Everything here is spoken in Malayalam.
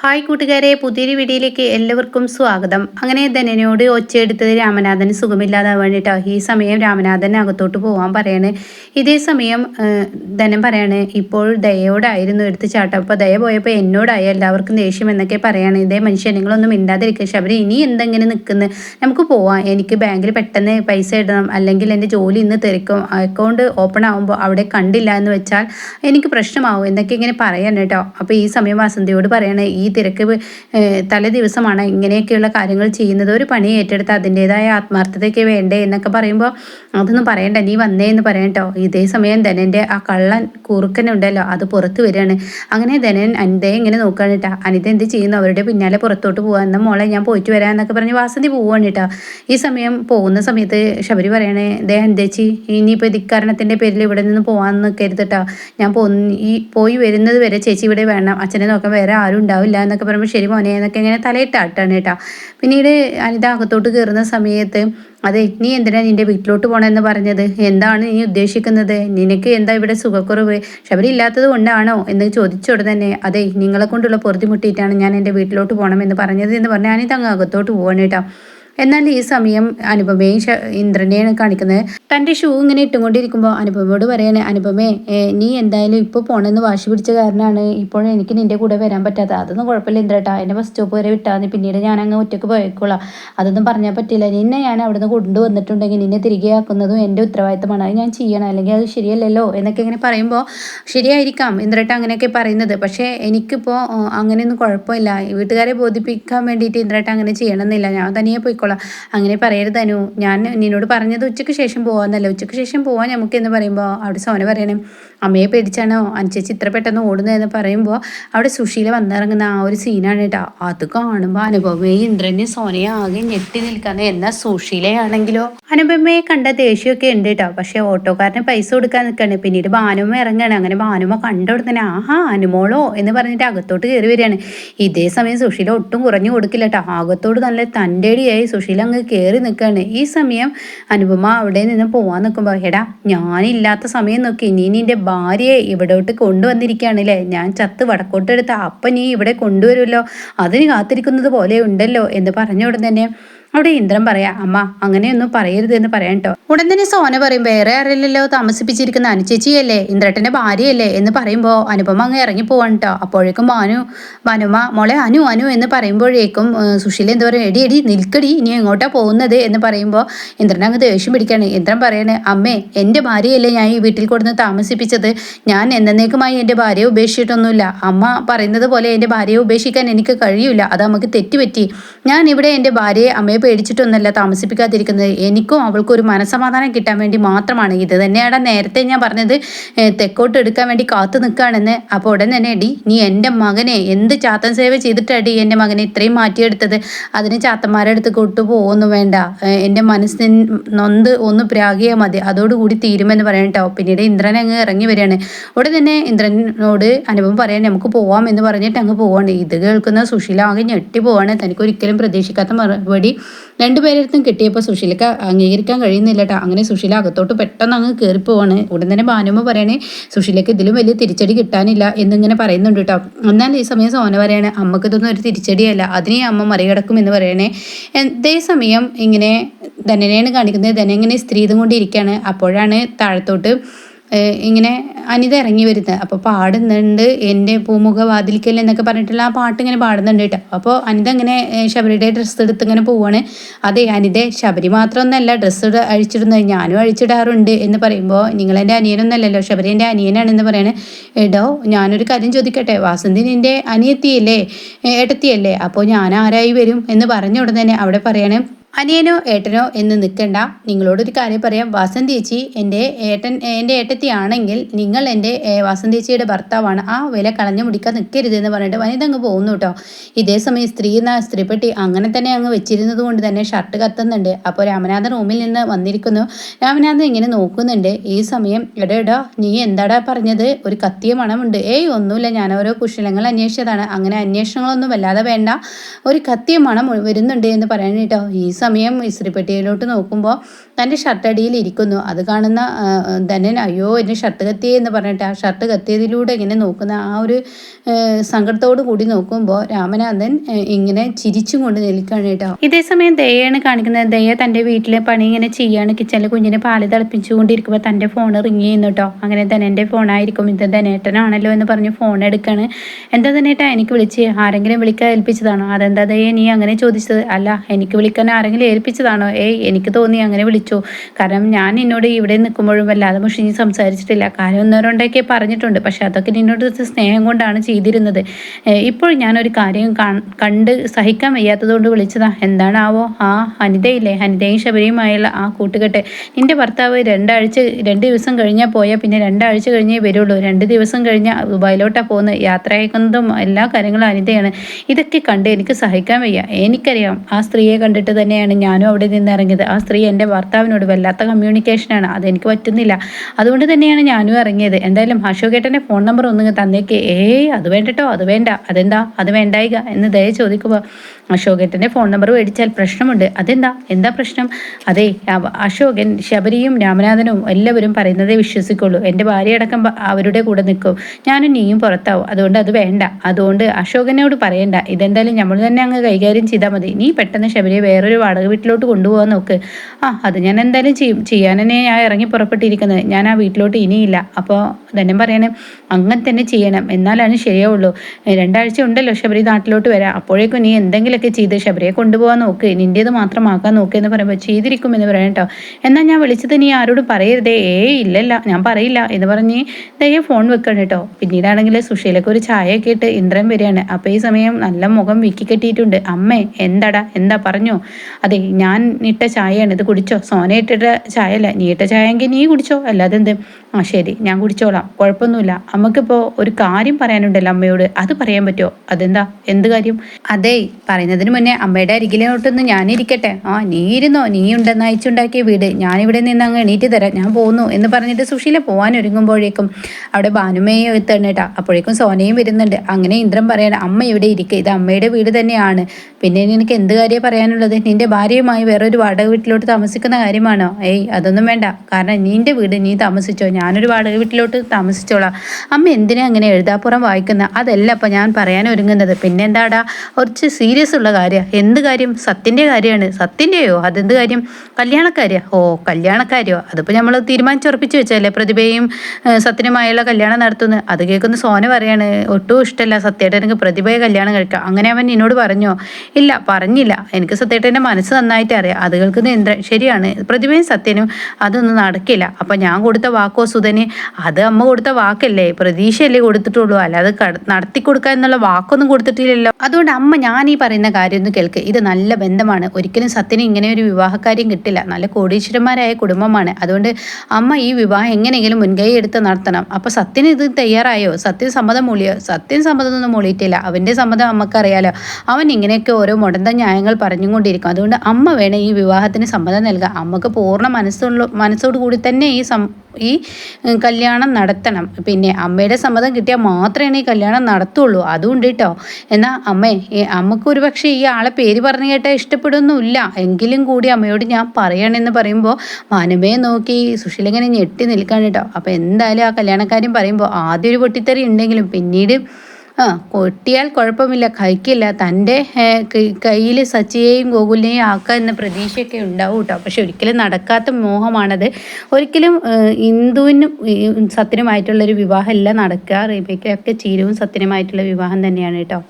ഹായ് കൂട്ടുകാരെ പുതിയൊരു വീഡിയോയിലേക്ക് എല്ലാവർക്കും സ്വാഗതം. അങ്ങനെ ധനനോട് ഒച്ചയെടുത്തത് രാമനാഥന് സുഖമില്ലാതാവാൻ വേണ്ടിയിട്ടോ ഈ സമയം രാമനാഥൻ അകത്തോട്ട് പോകാൻ പറയാണ്. ഇതേ സമയം ധനം പറയാണ് ഇപ്പോൾ ദയോടായിരുന്നു എടുത്ത് ചാട്ടം. അപ്പോൾ ദയ പോയപ്പോൾ എന്നോടായി. എല്ലാവർക്കും ദേഷ്യം എന്നൊക്കെ പറയാണ്. ഇതേ മനുഷ്യൻ നിങ്ങളൊന്നും മിണ്ടാതിരിക്കുക അവർ ഇനി എന്തെങ്ങനെ നിൽക്കുന്നത് നമുക്ക് പോവാം. എനിക്ക് ബാങ്കിൽ പെട്ടെന്ന് പൈസ ഇടണം. അല്ലെങ്കിൽ എന്റെ ജോലി ഇന്ന് തിരക്കും അക്കൗണ്ട് ഓപ്പൺ ആകുമ്പോൾ അവിടെ കണ്ടില്ല എന്ന് വെച്ചാൽ എനിക്ക് പ്രശ്നമാവും എന്നൊക്കെ ഇങ്ങനെ പറയാണ് കേട്ടോ അപ്പോൾ ഈ സമയം വസന്തിയോട് പറയണേ ഈ തിരക്ക് തലേ ദിവസമാണ് ഇങ്ങനെയൊക്കെയുള്ള കാര്യങ്ങൾ ചെയ്യുന്നത്. ഒരു പണി ഏറ്റെടുത്ത് അതിന്റെതായ ആത്മാർത്ഥതയ്ക്ക് വേണ്ടേ എന്നൊക്കെ പറയുമ്പോൾ അതൊന്നും പറയണ്ട നീ വന്നേ എന്ന് പറയട്ടോ ഇതേ സമയം ധനന്റെ ആ കള്ളൻ കുറുക്കനുണ്ടല്ലോ അത് പുറത്ത് വരികയാണ്. അങ്ങനെ ധനൻ അനിതയെ ഇങ്ങനെ നോക്കുകയാണ് കേട്ടോ അനിത എന്ത് ചെയ്യുന്നു? അവരുടെ പിന്നാലെ പുറത്തോട്ട് പോകാൻ എന്നാൽ മോളെ ഞാൻ പോയിട്ട് വരാം എന്നൊക്കെ പറഞ്ഞ് വാസന്തി പോവാണ് കേട്ടോ ഈ സമയം പോകുന്ന സമയത്ത് ശബരി പറയണേ ദേ എന്തേച്ചി ഇനിയിപ്പോൾ ധിക്കാരണത്തിന്റെ പേരിൽ ഇവിടെ നിന്ന് പോകാൻ നിൽക്കരുത് ഞാൻ പോ ഈ പോയി വരുന്നത് വരെ ചേച്ചി ഇവിടെ വേണം. അച്ഛനെ നോക്കാൻ വേറെ ആരും ഉണ്ടാവില്ല. എന്നൊക്കെ പറയുമ്പോൾ ശരി മോനെ എന്നൊക്കെ ഇങ്ങനെ തലയിട്ടാട്ടാണ് കേട്ടോ. പിന്നീട് അനിത അകത്തോട്ട് കയറുന്ന സമയത്ത് അതെ നീ എന്തിനാ നിന്റെ വീട്ടിലോട്ട് പോകണമെന്ന് പറഞ്ഞത്? എന്താണ് നീ ഉദ്ദേശിക്കുന്നത്? നിനക്ക് എന്താ ഇവിടെ സുഖക്കുറവ്? ശബരി ഇല്ലാത്തത് കൊണ്ടാണോ? എന്ന് ചോദിച്ചോട് തന്നെ അതെ നിങ്ങളെ കൊണ്ടുള്ള പൊറുതിമുട്ടിയിട്ടാണ് ഞാൻ എന്റെ വീട്ടിലോട്ട് പോകണമെന്ന് പറഞ്ഞത് എന്ന് പറഞ്ഞാൽ അനിത അങ്ങ് അകത്തോട്ട് പോകണം കേട്ടോ. എന്നാൽ ഈ സമയം അനുപമയും ഇന്ദ്രനെയാണ് കാണിക്കുന്നത്. തന്റെ ഷൂ ഇങ്ങനെ ഇട്ടുകൊണ്ടിരിക്കുമ്പോൾ അനുപമയോട് പറയാണ് അനുപമേ നീ എന്തായാലും ഇപ്പോൾ പോണെന്ന് വാശി പിടിച്ച കാരണമാണ് ഇപ്പോൾ എനിക്ക് നിന്റെ കൂടെ വരാൻ പറ്റാത്തത്. അതൊന്നും കുഴപ്പമില്ല ഇന്ദ്രട്ടാ. എന്റെ ബസ് സ്റ്റോപ്പ് വരെ വിട്ടാൽ പിന്നീട് ഞാൻ അങ്ങ് ഒറ്റയ്ക്ക് പോയേക്കോളാം അതൊന്നും പറഞ്ഞാൽ പറ്റില്ല. നിന്നെ ഞാൻ അവിടുന്ന് കൊണ്ടുവന്നിട്ടുണ്ടെങ്കിൽ നിന്നെ തിരികെ ആക്കുന്നതും എന്റെ ഉത്തരവാദിത്തമാണ്. അത് ഞാൻ ചെയ്യണം. അല്ലെങ്കിൽ അത് ശരിയല്ലല്ലോ എന്നൊക്കെ ഇങ്ങനെ പറയുമ്പോൾ ശരിയായിരിക്കാം ഇന്ദ്രട്ട അങ്ങനെയൊക്കെ പറയുന്നത്. പക്ഷേ എനിക്കിപ്പോൾ അങ്ങനെയൊന്നും കുഴപ്പമില്ല. വീട്ടുകാരെ ബോധിപ്പിക്കാൻ വേണ്ടിയിട്ട് ഇന്ദ്രട്ട അങ്ങനെ ചെയ്യണമെന്നില്ല. ഞാൻ തനിയെ പോയിക്കോളാം അങ്ങനെ പറയരുത് അനു. ഞാൻ നിന്നോട് പറഞ്ഞത് ഉച്ചയ്ക്ക് ശേഷം പോകാമെന്നല്ല ഉച്ചയ്ക്ക് ശേഷം പോവാൻ നമുക്ക് എന്ന് പറയുമ്പോൾ അവിടെ സോന പറയണേ. അമ്മയെ പേടിച്ചാണോ? അനുചേച്ചി ഇത്ര പെട്ടെന്ന് ഓടുന്നതെന്ന് പറയുമ്പോൾ അവിടെ സുശീല വന്നിറങ്ങുന്ന ആ ഒരു സീനാണ് കേട്ടോ അത് കാണുമ്പോൾ അനുപമയെ ഇന്ദ്രന് സോനയെ ആകെ ഞെട്ടി നിൽക്കുന്ന എന്നാൽ സുശീലയാണെങ്കിലോ? അനുപമയെ കണ്ട ദേഷ്യമൊക്കെ ഉണ്ട് കേട്ടോ പക്ഷേ ഓട്ടോക്കാരന് പൈസ കൊടുക്കാൻ നിൽക്കുകയാണ് പിന്നീട് ഭാനുമ ഇറങ്ങുകയാണ് അങ്ങനെ ഭാനുമ കണ്ടുകൊടുത്തന്നെ തന്നെ ആഹാ അനുമോളോ എന്ന് പറഞ്ഞിട്ട് അകത്തോട്ട് കയറി വരികയാണ്. ഇതേ സമയം സുശീല ഒട്ടും കുറഞ്ഞു കൊടുക്കില്ല കേട്ടോ അകത്തോട് നല്ല തന്റെടിയായി സുശീല അങ്ങ് കയറി നിൽക്കുകയാണ് ഈ സമയം അനുപമ അവിടെ നിന്ന് പോവാൻ നിൽക്കുമ്പോൾ എടാ ഞാനില്ലാത്ത സമയം നോക്കി. നീ നിന്റെ ഭാര്യയെ ഇവിടോട്ട് കൊണ്ടുവന്നിരിക്കുകയാണ് അല്ലേ ഞാൻ ചത്ത് വടക്കോട്ടെടുത്ത അപ്പം നീ ഇവിടെ കൊണ്ടുവരുമല്ലോ? അതിന് കാത്തിരിക്കുന്നത് പോലെ ഉണ്ടല്ലോ എന്ന് പറഞ്ഞ ഉടൻ തന്നെ അവിടെ ഇന്ദ്രൻ പറയാ അമ്മ അങ്ങനെയൊന്നും പറയരുത് എന്ന് പറയാൻ കേട്ടോ ഉടൻ തന്നെ സോന പറയും വേറെ ആരല്ലല്ലോ താമസിപ്പിച്ചിരിക്കുന്ന അനുചേച്ചിയല്ലേ ഇന്ദ്രട്ടന്റെ ഭാര്യയല്ലേ? എന്ന് പറയുമ്പോൾ അനുപമ അങ്ങ് ഇറങ്ങി പോവാൻ കേട്ടോ അപ്പോഴേക്കും മനു മനുമ മോളെ അനു അനു എന്ന് പറയുമ്പോഴേക്കും സുശീല എന്താ പറയുക എടി എടി നിൽക്കടി ഇനി എങ്ങോട്ടാ പോകുന്നത്? എന്ന് പറയുമ്പോൾ ഇന്ദ്രൻ അങ്ങ് ദേഷ്യം പിടിക്കാണ്. ഇന്ദ്രൻ പറയണേ അമ്മേ എന്റെ ഭാര്യയല്ലേ ഞാൻ ഈ വീട്ടിൽ കൊടുന്ന് താമസിപ്പിച്ചത്? ഞാൻ എന്നേക്കുമായി എന്റെ ഭാര്യയെ ഉപേക്ഷിച്ചിട്ടൊന്നുമില്ല. അമ്മ പറയുന്നത് പോലെ എന്റെ ഭാര്യയെ ഉപേക്ഷിക്കാൻ എനിക്ക് കഴിയില്ല അത് നമുക്ക് തെറ്റുപറ്റി. ഞാൻ ഇവിടെ എന്റെ ഭാര്യയെ അമ്മയെ പേടിച്ചിട്ടൊന്നല്ല താമസിപ്പിക്കാതിരിക്കുന്നത്. എനിക്കും അവൾക്കും ഒരു മനസമാധാനം കിട്ടാൻ വേണ്ടി മാത്രമാണ്. ഇത് തന്നെയാണ് നേരത്തെ ഞാൻ പറഞ്ഞത് തെക്കോട്ട് എടുക്കാൻ വേണ്ടി കാത്തു നിൽക്കുകയാണെന്ന്. അപ്പോൾ ഉടൻ തന്നെ അടി നീ എന്റെ മകനെ എന്ത് ചാത്തൻ സേവ ചെയ്തിട്ടടി എന്റെ മകനെ ഇത്രയും മാറ്റിയെടുത്തത്? അതിന് ചാത്തന്മാരെ അടുത്ത് കൊട്ടുപോകൊന്നും വേണ്ട. എന്റെ മനസ്സിന് നൊന്ത് ഒന്ന് പ്രാഗിയാൽ മതി. അതോടുകൂടി തീരുമെന്ന് പറയട്ടോ പിന്നീട് ഇന്ദ്രൻ അങ്ങ് ഇറങ്ങി വരികയാണ്. ഉടൻ തന്നെ ഇന്ദ്രനോട് അനുഭവം പറയാൻ നമുക്ക് പോവാം എന്ന് പറഞ്ഞിട്ട് അങ്ങ് പോവാണ്. ഇത് കേൾക്കുന്ന സുശീല ആകെ ഞെട്ടി പോവാണ്. തനിക്കൊരിക്കലും പ്രതീക്ഷിക്കാത്ത മറുപടി രണ്ടുപേരടുത്തും കിട്ടിയപ്പോൾ സുശീലക്ക് അംഗീകരിക്കാൻ കഴിയുന്നില്ല കേട്ടോ അങ്ങനെ സുശീല അകത്തോട്ട് പെട്ടെന്ന് അങ്ങ് കയറി പോവാണ്. ഉടൻ തന്നെ ഭാനുമ പറയണേ സുശീലക്ക് ഇതിലും വലിയ തിരിച്ചടി കിട്ടാനില്ല എന്നിങ്ങനെ പറയുന്നുണ്ട് കേട്ടോ എന്നാൽ ഈ സമയം സോന പറയണേ അമ്മയ്ക്ക് ഇതൊന്നും ഒരു തിരിച്ചടിയല്ല. അതിനെ അമ്മ മറികടക്കും എന്ന് പറയണേ. അതേ സമയം ഇങ്ങനെ ധനനെയാണ് കാണിക്കുന്നത്. ധന ഇങ്ങനെ സ്ത്രീതും കൊണ്ടിരിക്കുകയാണ് അപ്പോഴാണ് താഴത്തോട്ട് ഇങ്ങനെ അനിത ഇറങ്ങി വരുന്നത്. അപ്പോൾ പാടുന്നുണ്ട്. എന്റെ പൂമുഖ വാതിൽക്കൽ എന്നൊക്കെ പറഞ്ഞിട്ടുള്ള ആ പാട്ട് ഇങ്ങനെ പാടുന്നുണ്ട് കേട്ടോ. അപ്പോൾ അനിത ഇങ്ങനെ ശബരിയുടെ ഡ്രസ്സ് എടുത്ത് ഇങ്ങനെ പോവാണ്. അതെ അനിത ശബരി മാത്രമൊന്നല്ല ഡ്രസ്സ് അഴിച്ചിടുന്നത് ഞാനും അഴിച്ചിടാറുണ്ട് എന്ന് പറയുമ്പോൾ നിങ്ങളെന്റെ അനിയനൊന്നല്ലല്ലോ. ശബരി എന്റെ അനിയനാണെന്ന് പറയണേ. എടോ ഞാനൊരു കാര്യം ചോദിക്കട്ടെ? വാസന്തി നിന്റെ അനിയത്തിയല്ലേ? ഏട്ടത്തിയല്ലേ? അപ്പോൾ ഞാൻ ആരായി വരും എന്ന് പറഞ്ഞ ഉടനെ തന്നെ അവിടെ പറയണേ അനിയനോ ഏട്ടനോ എന്ന് നിൽക്കണ്ട നിങ്ങളോടൊരു കാര്യം പറയാം. വസന്തേച്ചി എന്റെ ഏട്ടൻ എന്റെ ഏട്ടത്തിയാണെങ്കിൽ നിങ്ങൾ എന്റെ വസന്തേച്ചിയുടെ ഭർത്താവാണ്. ആ വില കളഞ്ഞു മുടിക്കാൻ നിൽക്കരുത് എന്ന് പറഞ്ഞിട്ട് വനിത അങ്ങ് പോകുന്നു കേട്ടോ. ഇതേ സമയം സ്ത്രീ എന്ന സ്ത്രീപ്പെട്ടി അങ്ങനെ തന്നെ അങ്ങ് വെച്ചിരുന്നത് കൊണ്ട് തന്നെ ഷർട്ട് കത്തുന്നുണ്ട്. അപ്പോൾ രാമനാഥൻ റൂമിൽ നിന്ന് വന്നിരിക്കുന്നു. രാമനാഥൻ ഇങ്ങനെ നോക്കുന്നുണ്ട്. ഈ സമയം എടാ എടാ നീ എന്താടാ പറഞ്ഞത്? ഒരു കത്തിയ മണമുണ്ട്. ഏയ് ഒന്നുമില്ല. ഞാൻ ഓരോ കുശലങ്ങൾ അന്വേഷിച്ചതാണ്. അങ്ങനെ അന്വേഷണങ്ങളൊന്നും വല്ലാതെ വേണ്ട. ഒരു കത്തിയ മണം വരുന്നുണ്ട് എന്ന് പറയാൻ ഈ സമയം ഇസ്ത്രിപ്പെട്ടിയിലോട്ട് നോക്കുമ്പോൾ തന്റെ ഷർട്ട് അടിയിൽ ഇരിക്കുന്നു. അത് കാണുന്ന ധനൻ അയ്യോ എന്റെ ഷർട്ട് കത്തിയേ എന്ന് പറഞ്ഞിട്ട് ആ ഷർട്ട് കത്തിയതിലൂടെ ഇങ്ങനെ നോക്കുന്ന ആ ഒരു സങ്കടത്തോട് കൂടി നോക്കുമ്പോൾ രാമനാഥൻ ഇങ്ങനെ ചിരിച്ചും കൊണ്ട് നിൽക്കുകയാണ് കേട്ടോ. ഇതേ സമയം ദയാണ് കാണിക്കുന്നത്. ദയ തന്റെ വീട്ടിലെ പണി ഇങ്ങനെ ചെയ്യാണ്. കിച്ചണിൽ കുഞ്ഞിനെ പാൽ തിളപ്പിച്ചുകൊണ്ടിരിക്കുമ്പോൾ തന്റെ ഫോൺ റിങ് ചെയ്യുന്നു കേട്ടോ. അങ്ങനെ ധനന്റെ ഫോണായിരിക്കും. ഇത് ധനേട്ടനാണല്ലോ എന്ന് പറഞ്ഞ് ഫോൺ എടുക്കാണ്. എന്താ ധനേട്ടാ എനിക്ക് വിളിച്ച്. ആരെങ്കിലും വിളിക്കാൻ ഏൽപ്പിച്ചതാണോ? അതെന്താ ദയ നീ അങ്ങനെ ചോദിച്ചത്? അല്ല എനിക്ക് വിളിക്കാൻ ആരെങ്കിലും ഏൽപ്പിച്ചതാണോ? ഏയ് എനിക്ക് തോന്നി അങ്ങനെ വിളിച്ചു. കാരണം ഞാൻ നിന്നോട് ഇവിടെ നിൽക്കുമ്പോഴും വല്ലാതെ മുഷിഞ്ഞ് സംസാരിച്ചിട്ടില്ല. കാര്യം ഒന്നോ രണ്ടൊക്കെ പറഞ്ഞിട്ടുണ്ട്. പക്ഷെ അതൊക്കെ നിന്നോട് സ്നേഹം കൊണ്ടാണ് ചെയ്തിരുന്നത്. ഇപ്പോൾ ഞാനൊരു കാര്യം കണ്ട് സഹിക്കാൻ വയ്യാത്തതുകൊണ്ട് വിളിച്ചതാ. എന്താണാവോ? ആ അനിതയില്ലേ? അനിതയും ശബരിയുമായുള്ള ആ കൂട്ടുകെട്ട്. നിന്റെ ഭർത്താവ് രണ്ടാഴ്ച രണ്ട് ദിവസം കഴിഞ്ഞാൽ പോയാൽ പിന്നെ രണ്ടാഴ്ച കഴിഞ്ഞേ വരുള്ളൂ. രണ്ട് ദിവസം കഴിഞ്ഞാൽ ദുബായിലോട്ടാണ് പോകുന്നത്. യാത്ര അയക്കുന്നതും എല്ലാ കാര്യങ്ങളും അനിതയാണ്. ഇതൊക്കെ കണ്ട് എനിക്ക് സഹിക്കാൻ വയ്യ. എനിക്കറിയാം ആ സ്ത്രീയെ കണ്ടിട്ട് തന്നെയാണ് ഞാനും അവിടെ നിന്ന് ഇറങ്ങിയത്. ആ സ്ത്രീ എന്റെ ഭർത്താവിനോട് വല്ലാത്ത കമ്മ്യൂണിക്കേഷനാണ് അതെനിക്ക് പറ്റുന്നില്ല. അതുകൊണ്ട് തന്നെയാണ് ഞാനും ഇറങ്ങിയത്. എന്തായാലും അശോകേട്ടന്റെ ഫോൺ നമ്പർ ഒന്ന് തന്നേക്ക്. ഏയ് അത് വേണ്ടട്ടോ അത് വേണ്ട. അതെന്താ? അത് വേണ്ടായിക എന്ന് ദയ ചോദിക്കുമ്പോൾ അശോകേട്ടന്റെ ഫോൺ നമ്പർ മേടിച്ചാൽ പ്രശ്നമുണ്ട്. അതെന്താ? എന്താ പ്രശ്നം? അതെ അശോകൻ ശബരിയും രാമനാഥനും എല്ലാവരും പറയുന്നതേ വിശ്വസിക്കുള്ളൂ. എന്റെ ഭാര്യ അടക്കം അവരുടെ കൂടെ നിൽക്കും. ഞാനും നീയും പുറത്താവും. അതുകൊണ്ട് അത് വേണ്ട. അതുകൊണ്ട് അശോകനോട് പറയണ്ട. ഇതെന്തായാലും നമ്മൾ തന്നെ അങ്ങ് കൈകാര്യം ചെയ്താൽ മതി. നീ പെട്ടെന്ന് ശബരിയെ വേറൊരു വാടക വീട്ടിലോട്ട് കൊണ്ടുപോകാൻ നോക്ക്. ആ അത് ഞാൻ എന്തായാലും ചെയ്യും ചെയ്യാൻ തന്നെ ഞാൻ ഇറങ്ങി പുറപ്പെട്ടിരിക്കുന്നത്. ഞാൻ ആ വീട്ടിലോട്ട് ഇനിയില്ല. അപ്പോൾ തന്നെ പറയണേ അങ്ങനെ തന്നെ ചെയ്യണം. എന്നാലാണ് ശരിയാവുള്ളൂ. രണ്ടാഴ്ച ഉണ്ടല്ലോ ശബരി നാട്ടിലോട്ട് വരാം അപ്പോഴേക്കും നീ എന്തെങ്കിലുമൊക്കെ ചെയ്ത് ശബരിയെ കൊണ്ടുപോകാൻ നോക്ക്. നിന്റേത് മാത്രമാക്കാൻ നോക്ക് എന്ന് പറയുമ്പോൾ ചെയ്തിരിക്കും എന്ന് പറയാം കേട്ടോ. എന്നാൽ ഞാൻ വിളിച്ചത് നീ ആരോടും പറയരുതേ. ഏ ഇല്ലല്ല. ഞാൻ പറയില്ല. എന്ന് പറഞ്ഞ് ദയ്യ ഫോൺ വെക്കണം കേട്ടോ. പിന്നീടാണെങ്കിൽ സുഷീലൊക്കെ ഒരു ചായയൊക്കെ ഇട്ട് ഇന്ദ്രൻ വരികയാണ്. അപ്പോൾ ഈ സമയം നല്ല മുഖം വിക്കി കെട്ടിയിട്ടുണ്ട്. അമ്മേ എന്താടാ? എന്താ? പറഞ്ഞോ. അതെ ഞാൻ ഇട്ട ചായയാണ്. ഇത് കുടിച്ചോ? സോന ഇട്ടിട്ട ചായ അല്ല നീ ഇട്ട ചായ എങ്കിൽ നീ കുടിച്ചോ. അല്ലാതെ എന്ത്? ആ ശരി. ഞാൻ കുടിച്ചോളാം. കുഴപ്പമൊന്നുമില്ല. അമ്മക്കിപ്പോൾ ഒരു കാര്യം പറയാനുണ്ടല്ലോ അമ്മയോട്. അത് പറയാൻ പറ്റുമോ? അതെന്താ? എന്ത് കാര്യം? അതേ പറയുന്നതിന് മുന്നേ അമ്മയുടെ അരികിലോട്ടൊന്ന് ഞാനിരിക്കട്ടെ. ആ നീ ഇരുന്നോ? നീ ഉണ്ടെന്ന് അയച്ചുണ്ടാക്കിയ വീട്. ഞാനിവിടെ നിന്ന് അങ്ങ് എണീറ്റ് തരാം. ഞാൻ പോകുന്നു എന്ന് പറഞ്ഞിട്ട് സുശീല പോകാൻ ഒരുങ്ങുമ്പോഴേക്കും അവിടെ ഭാനുമയും എത്തണേട്ടാ അപ്പോഴേക്കും സോനയും വരുന്നുണ്ട്. അങ്ങനെ ഇന്ദ്രൻ പറയണം അമ്മ ഇവിടെ ഇരിക്കുക ഇത് അമ്മയുടെ വീട് തന്നെയാണ്. പിന്നെ നിനക്ക് എന്ത് കാര്യം പറയാനുള്ളത്? നിന്റെ ഭാര്യയുമായി വേറൊരു വാടക വീട്ടിലോട്ട് താമസിക്കുന്ന കാര്യമാണോ? ഏയ് അതൊന്നും വേണ്ട. കാരണം നിന്റെ വീട് നീ താമസിച്ചോ? ഞാനൊരു വാടക വീട്ടിലോട്ട് താമസിച്ചോളാം. അമ്മ എന്തിനാ അങ്ങനെ എഴുതാപ്പുറം വായിക്കുന്ന? അതല്ല അപ്പം ഞാൻ പറയാൻ ഒരുങ്ങുന്നത്. പിന്നെന്താടാ? കുറച്ച് സീരിയസ് ഉള്ള കാര്യം. എന്ത് കാര്യം? സത്യന്റെ കാര്യമാണ് സത്യന്റെയോ അതെന്ത് കാര്യം? കല്യാണക്കാര്യ? ഓ കല്യാണക്കാര്യോ? അതിപ്പോൾ നമ്മൾ തീരുമാനിച്ചുറപ്പിച്ച് വെച്ചല്ലേ പ്രതിഭയും സത്യനുമായുള്ള കല്യാണം നടത്തുന്നത് അത് കേൾക്കുന്ന സോന പറയാണ് ഒട്ടും ഇഷ്ടമല്ല സത്യേട്ടനക്ക് പ്രതിഭയെ കല്യാണം കഴിക്കാം അങ്ങനെ അവൻ എന്നോട് പറഞ്ഞോ? ഇല്ല പറഞ്ഞില്ല. എനിക്ക് സത്യേട്ടന്റെ മനസ്സ് നന്നായിട്ട് അറിയാം അത് കേൾക്കുന്ന ശരിയാണ്. പ്രതിഭയും സത്യനും അതൊന്നും നടക്കില്ല. അപ്പം ഞാൻ കൊടുത്ത വാക്കോ സുധന് അത് അമ്മ കൊടുത്ത വാക്കല്ലേ? പ്രതീക്ഷയല്ലേ കൊടുത്തിട്ടുള്ളൂ. അല്ലാതെ നടത്തി കൊടുക്കുക എന്നുള്ള വാക്കൊന്നും കൊടുത്തിട്ടില്ലല്ലോ. അതുകൊണ്ട് അമ്മ ഞാൻ ഈ പറയുന്ന കാര്യം കേൾക്ക്. ഇത് നല്ല ബന്ധമാണ്. ഒരിക്കലും സത്യന് ഇങ്ങനെ ഒരു വിവാഹക്കാര്യം കിട്ടില്ല. നല്ല കോടീശ്വരന്മാരായ കുടുംബമാണ്. അതുകൊണ്ട് അമ്മ ഈ വിവാഹം എങ്ങനെയെങ്കിലും മുൻകൈ എടുത്ത് നടത്തണം. അപ്പോൾ സത്യന് ഇത് തയ്യാറായോ? സത്യം സമ്മതം മൂളിയോ? സത്യൻ സമ്മതമൊന്നും മൂളിയിട്ടില്ല. അവന്റെ സമ്മതം അമ്മക്കറിയാലോ. അവൻ ഇങ്ങനെയൊക്കെ ഓരോ മുടന്ത ന്യായങ്ങൾ പറഞ്ഞുകൊണ്ടിരിക്കും. അതുകൊണ്ട് അമ്മ വേണം ഈ വിവാഹത്തിന് സമ്മതം നൽകുക അമ്മയ്ക്ക് പൂർണ മനസ്സുള്ള മനസ്സോട് കൂടി തന്നെ ഈ സം ഈ കല്യാണം നടത്തണം. പിന്നെ അമ്മയുടെ സമ്മതം കിട്ടിയാൽ മാത്രമേ ഈ കല്യാണം നടത്തുള്ളൂ. അതുകൊണ്ട് കേട്ടോ എന്നാൽ അമ്മേ അമ്മയ്ക്ക് ഒരു പക്ഷേ ഈ ആളെ പേര് പറഞ്ഞു കേട്ടാൽ ഇഷ്ടപ്പെടുന്നില്ല എങ്കിലും കൂടി അമ്മയോട് ഞാൻ പറയണമെന്ന് പറയുമ്പോൾ മാനമയെ നോക്കി സുശീല ഇങ്ങനെ ഞെട്ടി നിൽക്കാൻ കേട്ടോ അപ്പോൾ എന്തായാലും ആ കല്യാണക്കാര്യം പറയുമ്പോൾ ആദ്യം ഒരു പൊട്ടിത്തെറി ഉണ്ടെങ്കിലും പിന്നീട് ആ കൊട്ടിയാൽ കുഴപ്പമില്ല. കഴിക്കില്ല. തന്റെ കയ്യിൽ സച്ചിയെയും ഗോകുലിനെയും ആക്കുക എന്ന പ്രതീക്ഷയൊക്കെ ഉണ്ടാവും കേട്ടോ. പക്ഷെ ഒരിക്കലും നടക്കാത്ത മോഹമാണത്. ഒരിക്കലും ഇന്ദുവിനും സത്യനുമായിട്ടുള്ളൊരു വിവാഹമല്ല നടക്കുക. റീബയ്ക്കൊക്കെ ചീരവും സത്യനുമായിട്ടുള്ള വിവാഹം തന്നെയാണ് കേട്ടോ.